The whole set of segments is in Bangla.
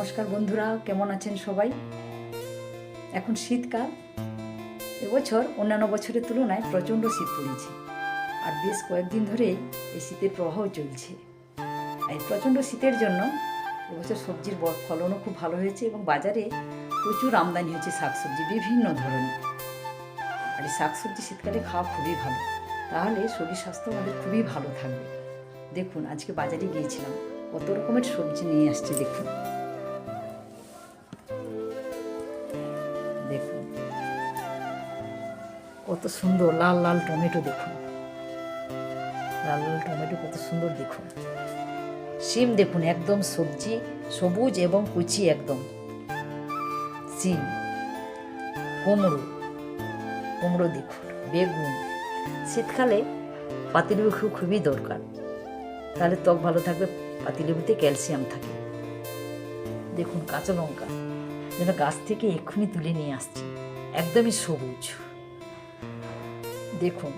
নমস্কার বন্ধুরা, কেমন আছেন সবাই? এখন শীতকাল, এবছর অন্যান্য বছরের তুলনায় প্রচণ্ড শীত পড়েছে। আর বেশ কয়েকদিন ধরে এই শীতের প্রবাহ চলছে। এই প্রচণ্ড শীতের জন্য এবছর সবজির ফলনও খুব ভালো হয়েছে এবং বাজারে প্রচুর আমদানি হয়েছে শাকসবজি, বিভিন্ন ধরনের। আর এই শাকসবজি শীতকালে খাওয়া খুবই ভালো। তাহলে শরীর স্বাস্থ্য আমাদের খুবই ভালো থাকবে। দেখুন, আজকে বাজারে গিয়েছিলাম, কত রকমের সবজি নিয়ে আসছে দেখুন দেখুন। কত সুন্দর, লাল লাল টমেটো দেখুন। লাল লাল টমেটো কত সুন্দর দেখুন। সিম দেখুন, একদম সবজি, সবুজ এবং কুচি একদম। সিম কুমড়ো কুমড়ো দেখুন, বেগুন। শীতকালে পাতিলেবু খুব খুবই দরকার। তাহলে ত্বক ভালো থাকবে, পাতিলেবুতে ক্যালসিয়াম থাকে। দেখুন, কাঁচা লঙ্কা। যেন গাছ থেকে এক্ষুনি তুলে নিয়ে আসছি। একদমই সবুজ। দেখুন।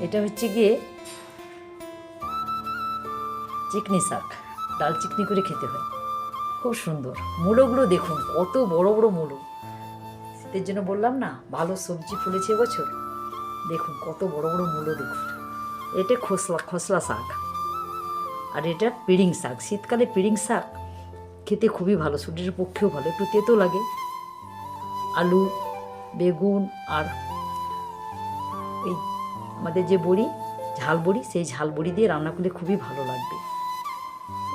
এটা হচ্ছে গিয়ে চিকনি শাক, ডাল চিকনি করে খেতে হয়। খুব সুন্দর। মূলোগুলো দেখুন, কত বড় বড় মূলো। শীতের জন্য বললাম না, ভালো সবজি ফুলেছে এবছর। দেখুন, কত বড় বড় মূলো দেখুন। এটা খসলা খসলা শাক। আর এটা পিড়িং শাক। শীতকালে পিড়িং শাক খেতে খুবই ভালো, শরীরের পক্ষেও ভালো, একটু তেতো লাগে। আলু, বেগুন আর এই আমাদের যে বড়ি, ঝাল বড়ি, সেই ঝাল বড়ি দিয়ে রান্না করলে খুবই ভালো লাগবে।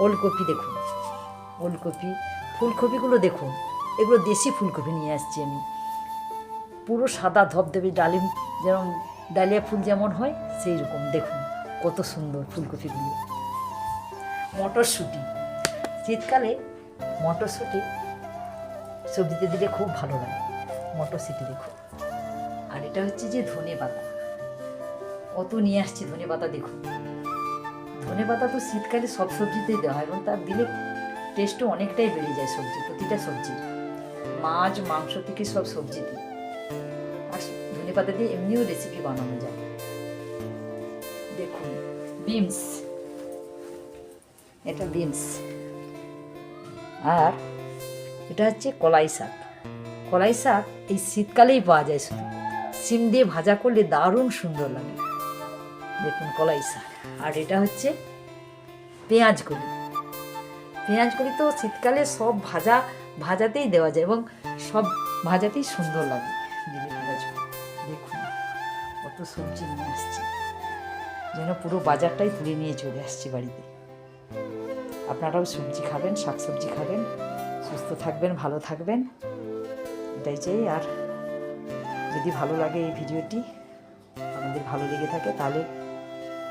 ওলকপি দেখুন, ওলকপি, ফুলকপিগুলো দেখুন, এগুলো দেশি ফুলকপি নিয়ে আসছি আমি। পুরো সাদা ধবধবে ডালিম যেমন, ডালিয়া ফুল যেমন হয়, সেই রকম দেখুন, কত সুন্দর ফুলকপিগুলো। মটরশুঁটি, শীতকালে মটরশুঁটি সবজিতে দিলে খুব ভালো লাগে, মটরশুঁটি দেখুন। আর এটা হচ্ছে যে ধনে পাতা কত নিয়ে আসছি ধনে পাতা দেখুন। ধনে পাতা তো শীতকালে সব সবজিতেই দেওয়া হয় এবং তার দিলে টেস্টও অনেকটাই বেড়ে যায় সবজি, প্রতিটা সবজি। মাছ, মাংস থেকে সব সবজিতে আর ধনে পাতা দিয়ে এমনিও রেসিপি বানানো যায়। দেখুন বিমস এটা বিনস আর এটা হচ্ছে কলাই শাক। কলাই শাক এই শীতকালেই পাওয়া যায় শুধু। সিম দিয়ে ভাজা করলে দারুণ সুন্দর লাগে। দেখুন কলাই শাক আর এটা হচ্ছে পেঁয়াজ কলি পেঁয়াজ কলি তো শীতকালে সব ভাজা, ভাজাতেই দেওয়া যায় এবং সব ভাজাতেই সুন্দর লাগে। দেখুন কত সবজি নিয়ে আসছে। যেন পুরো বাজারটাই তুলে নিয়ে চলে আসছে বাড়িতে। আপনারাও সবজি খাবেন শাক সবজি খাবেন, সুস্থ থাকবেন, ভালো থাকবেন। এটাই চাই। আর যদি ভালো লাগে এই ভিডিওটি, আমাদের ভালো লেগে থাকে, তাহলে